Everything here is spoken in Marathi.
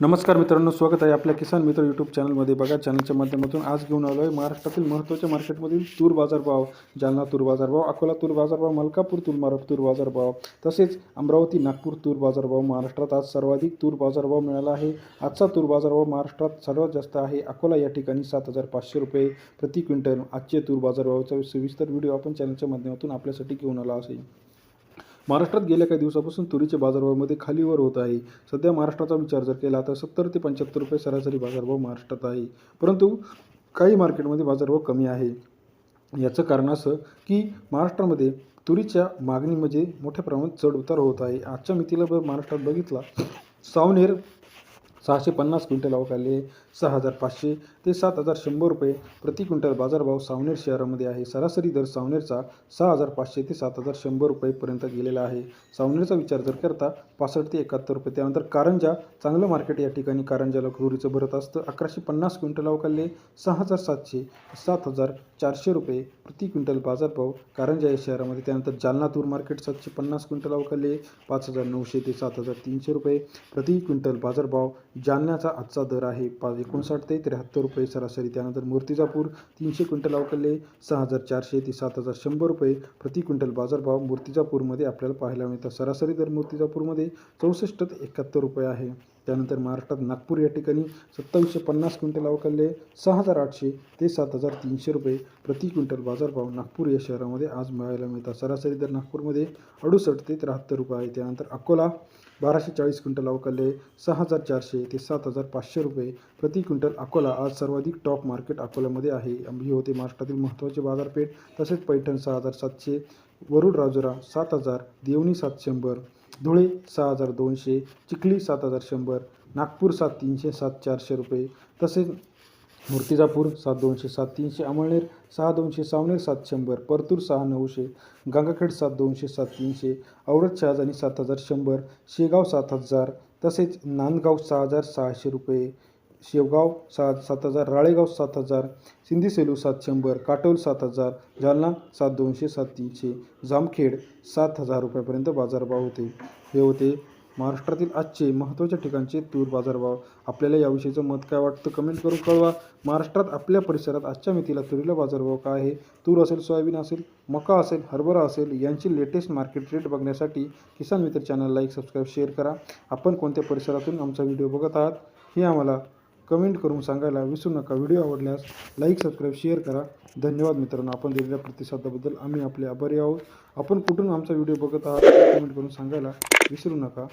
नमस्कार मित्रांनो स्वागत आहे आपल्या किसान मित्र यूट्यूब चॅनलमध्ये बघा चॅनलच्या माध्यमातून आज घेऊन आलो आहे महाराष्ट्रातील महत्त्वाच्या मार्केटमधील तूर बाजारभाव. जालना तूर बाजारभाव अकोला तूर बाजारभाव मलकापूर तूर तूर बाजारभाव तसेच अमरावती नागपूर तूर बाजारभाव. महाराष्ट्रात आज सर्वाधिक तूर बाजारभाव मिळाला आहे. आजचा तूर बाजारभाव महाराष्ट्रात सर्वात जास्त आहे. अकोला या ठिकाणी सात हजार पाचशे रुपये प्रति क्विंटल. आजचे तूर बाजारभावाचा सविस्तर व्हिडिओ आपण चॅनलच्या माध्यमातून आपल्यासाठी घेऊन आला असेल. महाराष्ट्रात गेल्या काही दिवसापासून तुरीचे बाजारभावामध्ये खालीवर होत आहे. सध्या महाराष्ट्राचा विचार जर केला तर सत्तर ते पंच्याहत्तर रुपये सरासरी बाजारभाव महाराष्ट्रात आहे. परंतु काही मार्केटमध्ये बाजारभाव कमी आहे. याचं कारण असं की महाराष्ट्रामध्ये तुरीच्या मागणीमध्ये मोठ्या प्रमाणात चढ उतार होत आहे. आजच्या मितीला जर महाराष्ट्रात बघितला सावनेर सहाशे पन्नास क्विंटल अवकाले सहा हजार पाचशे ते सात हजार शंभर रुपये प्रति क्विंटल बाजारभाव सावनेर शहरामध्ये आहे. सरासरी दर सावनेरचा सहा हजार पाचशे ते सात हजार शंभर रुपयेपर्यंत गेलेला आहे. सावनेरचा विचार जर करता पासष्ट ते एकाहत्तर रुपये. त्यानंतर कारंजा चांगलं मार्केट या ठिकाणी कारंजाला तुरीचं भरत असतं. अकराशे पन्नास क्विंटल अवकाले सहा हजार सातशे सात हजार चारशे रुपये प्रति क्विंटल बाजारभाव कारंजा या शहरामध्ये. त्यानंतर जालना तूर मार्केट सातशे पन्नास क्विंटल अवकाले पाच हजार नऊशे ते सात हजार तीनशे रुपये प्रति क्विंटल बाजारभाव जालन्याचा आजचा दर आहे पाच एकोणसाठ ते त्र्याहत्तर रुपये सरासरी. त्यानंतर मूर्तिजापूर तीनशे क्विंटल अवकलले सहा हजार चारशे ते सात हजार शंभर रुपये प्रति क्विंटल बाजारभाव मूर्तिजापूरमध्ये आपल्याला पाहायला मिळतात. सरासरी दर मूर्तिजापूरमध्ये चौसष्ट ते एकाहत्तर रुपये आहे. त्यानंतर महाराष्ट्रात नागपूर या ठिकाणी सत्तावीसशे पन्नास क्विंटल अवकाले सहा हजार आठशे ते सात हजार तीनशे रुपये प्रति क्विंटल बाजारभाव नागपूर या शहरामध्ये आज मिळायला मिळतात. सरासरी दर नागपूरमध्ये अडुसष्ट ते त्र्याहत्तर रुपये आहे. त्यानंतर अकोला बाराशे चाळीस क्विंटल अवकाले सहा हजार चारशे ते सात हजार पाचशे रुपये प्रति क्विंटल अकोला आज सर्वाधिक टॉप मार्केट अकोल्यामध्ये आहे. ही होते महाराष्ट्रातील महत्त्वाचे बाजारपेठ. तसेच पैठण सहा हजार सातशे वरुड राजुरा सात हजार देवणी सात शंभर धुळे सहा हजार दोनशे चिखली सात हजार शंभर नागपूर सात तीनशे सात चारशे रुपये तसेच मूर्तिजापूर सात दोनशे सात तीनशे अमळनेर सहा दोनशे सावनेर सात शंभर परतूर सहा नऊशे गंगाखेड सात दोनशे सात तीनशे औरत शहाजानी सात हजार शंभर शेगाव सात हजार तसेच नांदगाव सहा हजार सहाशे रुपये शेवगाव सात सात हजार राळेगाव सात हजार सिंधी सेलू सात शंभर काटोल सात हजार जालना सात दोनशे सात तीनशे जामखेड सात हजार रुपयापर्यंत बाजारभाव होते. हे होते महाराष्ट्रातील आजचे महत्त्वाच्या ठिकाणचे तूर बाजारभाव. आपल्याला याविषयीचं मत काय वाटतं कमेंट करून कळवा. महाराष्ट्रात आपल्या परिसरात आजच्या मितीला तुरीला बाजारभाव काय आहे? तूर असेल सोयाबीन असेल मका असेल हरभरा असेल यांची लेटेस्ट मार्केट रेट बघण्यासाठी किसान मित्र चॅनल लाईक सबस्क्राईब शेअर करा. आपण कोणत्या परिसरातून आमचा व्हिडिओ बघत आहात हे आम्हाला कमेंट करून सांगायला विसरू नका. व्हिडिओ आवडल्यास लाईक सबस्क्राईब शेअर करा. धन्यवाद मित्रांनो. आपण दिलेल्या प्रतिसादाबद्दल आम्ही आपले आभारी आहोत. आपण कुठून आमचा व्हिडिओ बघत आहात कमेंट करून सांगायला विसरू नका.